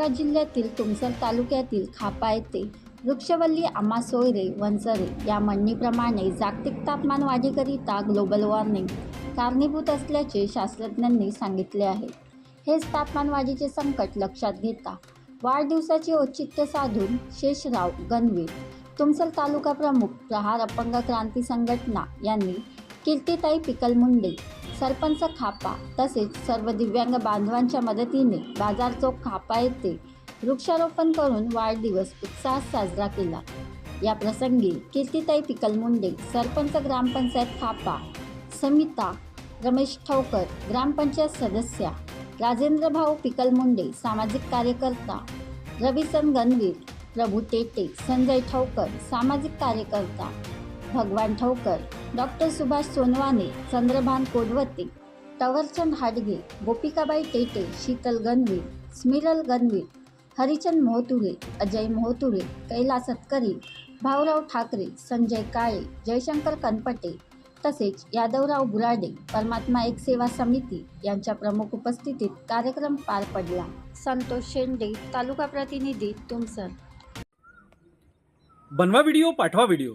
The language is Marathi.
सातारा जिल्ह्यातील तुमसर तालुक्यातील खापा येथे वृक्षवल्ली आमा सोयरे वंचरे या म्हणणीप्रमाणे जागतिक तापमान वाढीकरिता ग्लोबल वॉर्मिंग कारणीभूत असल्याचे शास्त्रज्ञांनी सांगितले आहे. हेच तापमान वाढीचे संकट लक्षात घेता वाढदिवसाचे औचित्य साधून शेषराव गणवीर तुमसर तालुका प्रमुख प्रहार अपंग क्रांती संघटना यांनी कीर्तिताई पिकल मुंडे सरपंच खापा तसेच सर्व दिव्यांग बांधवांच्या मदतीने बाजार चौक खापा येथे वृक्षारोपण करून वाढदिवस उत्साहात साजरा केला. या प्रसंगी कीर्तिताई पिकल मुंडे सरपंच ग्रामपंचायत खापा समिता रमेश ठवकर ग्रामपंचायत सदस्या राजेंद्र भाऊ पिकल मुंडे सामाजिक कार्यकर्ता रविसन गणवीर प्रभू टेटे संजय ठवकर सामाजिक कार्यकर्ता भगवान ठवकर डॉक्टर सुभाष सोनवाने चंद्रभान कोडवते टवरचंद हाडगे गोपिकाबाई टेटे शीतल गणवीर स्मिरल गणवीर हरिचंद मोहतुरे अजय मोहतुरे कैलास सतकरी भाऊराव ठाकरे संजय काळे जयशंकर कनपटे तसेच यादवराव बुराडे परमात्मा एक सेवा समिती यांच्या प्रमुख उपस्थितीत कार्यक्रम पार पडला. संतोष शेंडे तालुका प्रतिनिधी तुमसर. बनवा व्हिडिओ पाठवा व्हिडिओ